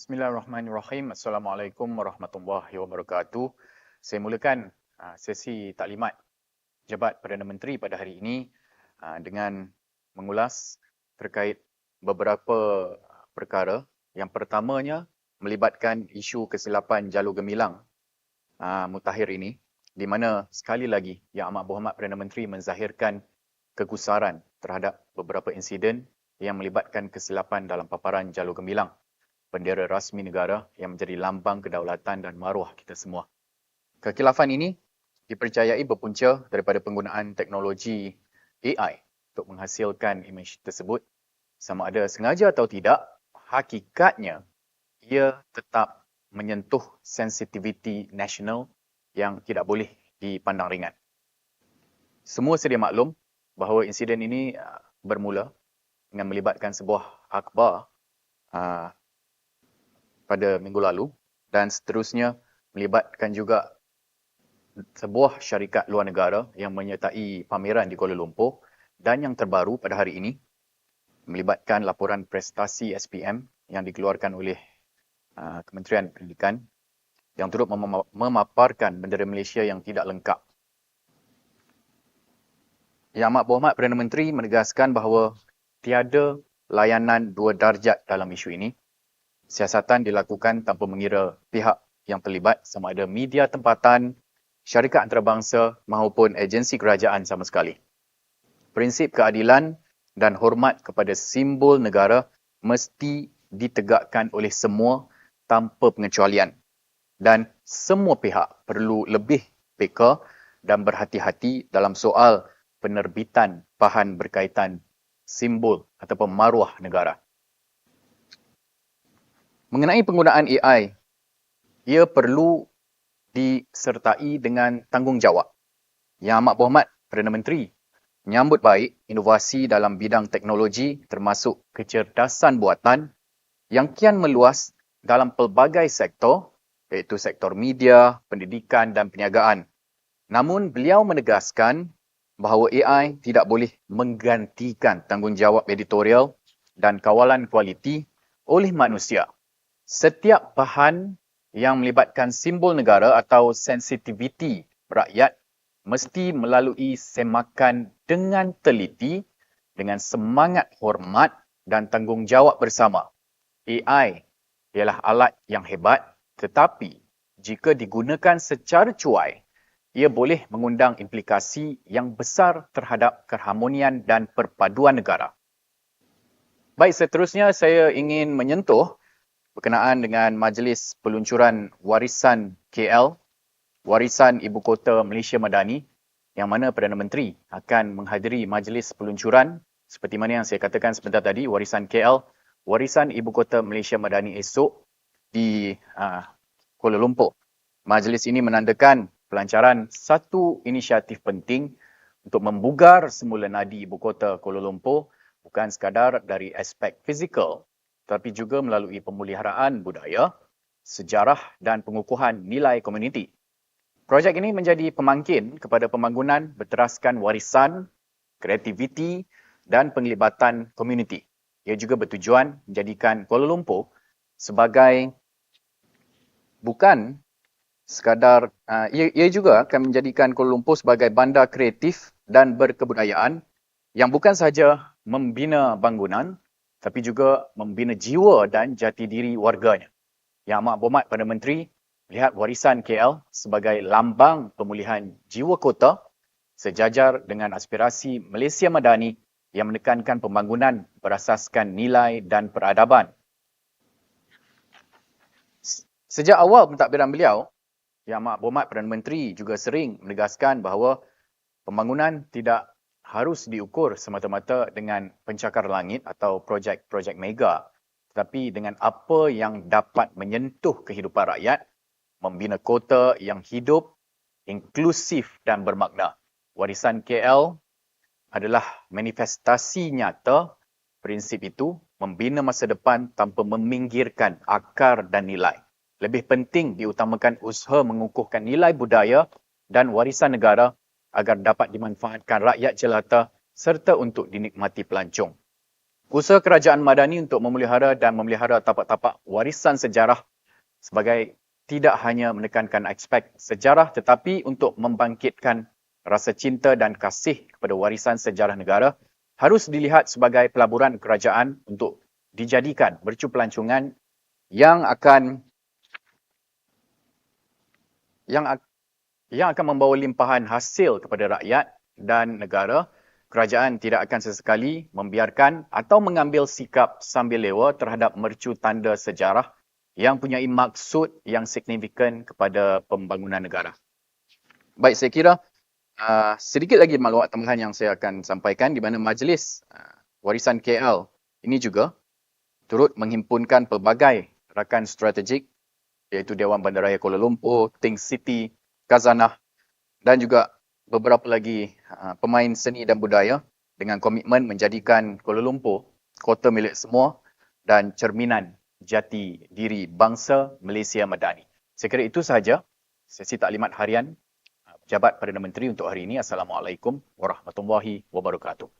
Bismillahirrahmanirrahim. Assalamualaikum warahmatullahi wabarakatuh. Saya mulakan uh, sesi taklimat Jabat Perdana Menteri pada hari ini uh, dengan mengulas terkait beberapa perkara. Yang pertamanya melibatkan isu kesilapan jalur gemilang uh, mutakhir ini di mana sekali lagi Yang Amat Berhormat Perdana Menteri menzahirkan kegusaran terhadap beberapa insiden yang melibatkan kesilapan dalam paparan jalur gemilang bendera rasmi negara yang menjadi lambang kedaulatan dan maruah kita semua. Kekilafan ini dipercayai berpunca daripada penggunaan teknologi AI untuk menghasilkan imej tersebut. Sama ada sengaja atau tidak, hakikatnya ia tetap menyentuh sensitiviti nasional yang tidak boleh dipandang ringan. Semua sedia maklum bahawa insiden ini uh, bermula dengan melibatkan sebuah akhbar uh, pada minggu lalu dan seterusnya melibatkan juga sebuah syarikat luar negara yang menyertai pameran di Kuala Lumpur dan yang terbaru pada hari ini melibatkan laporan prestasi SPM yang dikeluarkan oleh uh, Kementerian Pendidikan yang turut mem- memaparkan bendera Malaysia yang tidak lengkap. Yang Amat Berhormat Perdana Menteri menegaskan bahawa tiada layanan dua darjat dalam isu ini siasatan dilakukan tanpa mengira pihak yang terlibat sama ada media tempatan, syarikat antarabangsa maupun agensi kerajaan sama sekali. Prinsip keadilan dan hormat kepada simbol negara mesti ditegakkan oleh semua tanpa pengecualian. Dan semua pihak perlu lebih peka dan berhati-hati dalam soal penerbitan bahan berkaitan simbol ataupun maruah negara. Mengenai penggunaan AI, ia perlu disertai dengan tanggungjawab. Yang amat berhormat Perdana Menteri menyambut baik inovasi dalam bidang teknologi termasuk kecerdasan buatan yang kian meluas dalam pelbagai sektor iaitu sektor media, pendidikan dan perniagaan. Namun beliau menegaskan bahawa AI tidak boleh menggantikan tanggungjawab editorial dan kawalan kualiti oleh manusia setiap bahan yang melibatkan simbol negara atau sensitiviti rakyat mesti melalui semakan dengan teliti dengan semangat hormat dan tanggungjawab bersama. AI ialah alat yang hebat tetapi jika digunakan secara cuai, ia boleh mengundang implikasi yang besar terhadap keharmonian dan perpaduan negara. Baik, seterusnya saya ingin menyentuh berkenaan dengan Majlis Peluncuran Warisan KL, Warisan Ibu Kota Malaysia Madani yang mana Perdana Menteri akan menghadiri majlis peluncuran seperti mana yang saya katakan sebentar tadi, Warisan KL, Warisan Ibu Kota Malaysia Madani esok di uh, Kuala Lumpur. Majlis ini menandakan pelancaran satu inisiatif penting untuk membugar semula nadi Ibu Kota Kuala Lumpur bukan sekadar dari aspek fizikal tapi juga melalui pemuliharaan budaya, sejarah dan pengukuhan nilai komuniti. Projek ini menjadi pemangkin kepada pembangunan berteraskan warisan, kreativiti dan penglibatan komuniti. Ia juga bertujuan menjadikan Kuala Lumpur sebagai bukan sekadar uh, ia, ia juga akan menjadikan Kuala Lumpur sebagai bandar kreatif dan berkebudayaan yang bukan sahaja membina bangunan tapi juga membina jiwa dan jati diri warganya. Yang amat berhormat pada Menteri melihat warisan KL sebagai lambang pemulihan jiwa kota sejajar dengan aspirasi Malaysia Madani yang menekankan pembangunan berasaskan nilai dan peradaban. Sejak awal pentadbiran beliau, Yang Amat Berhormat Perdana Menteri juga sering menegaskan bahawa pembangunan tidak harus diukur semata-mata dengan pencakar langit atau projek-projek mega tetapi dengan apa yang dapat menyentuh kehidupan rakyat, membina kota yang hidup, inklusif dan bermakna. Warisan KL adalah manifestasi nyata prinsip itu membina masa depan tanpa meminggirkan akar dan nilai. Lebih penting diutamakan usaha mengukuhkan nilai budaya dan warisan negara agar dapat dimanfaatkan rakyat jelata serta untuk dinikmati pelancong. Usaha kerajaan Madani untuk memelihara dan memelihara tapak-tapak warisan sejarah sebagai tidak hanya menekankan aspek sejarah tetapi untuk membangkitkan rasa cinta dan kasih kepada warisan sejarah negara harus dilihat sebagai pelaburan kerajaan untuk dijadikan bercu pelancongan yang akan yang yang akan membawa limpahan hasil kepada rakyat dan negara kerajaan tidak akan sesekali membiarkan atau mengambil sikap sambil lewa terhadap mercu tanda sejarah yang punya maksud yang signifikan kepada pembangunan negara. Baik, saya kira uh, sedikit lagi maklumat tambahan yang saya akan sampaikan di mana majlis uh, warisan KL ini juga turut menghimpunkan pelbagai rakan strategik iaitu Dewan Bandaraya Kuala Lumpur, Think City, Kazanah dan juga beberapa lagi uh, pemain seni dan budaya dengan komitmen menjadikan Kuala Lumpur kota milik semua dan cerminan jati diri bangsa Malaysia Madani. Saya kira itu sahaja sesi taklimat harian uh, Jabat Perdana Menteri untuk hari ini. Assalamualaikum warahmatullahi wabarakatuh.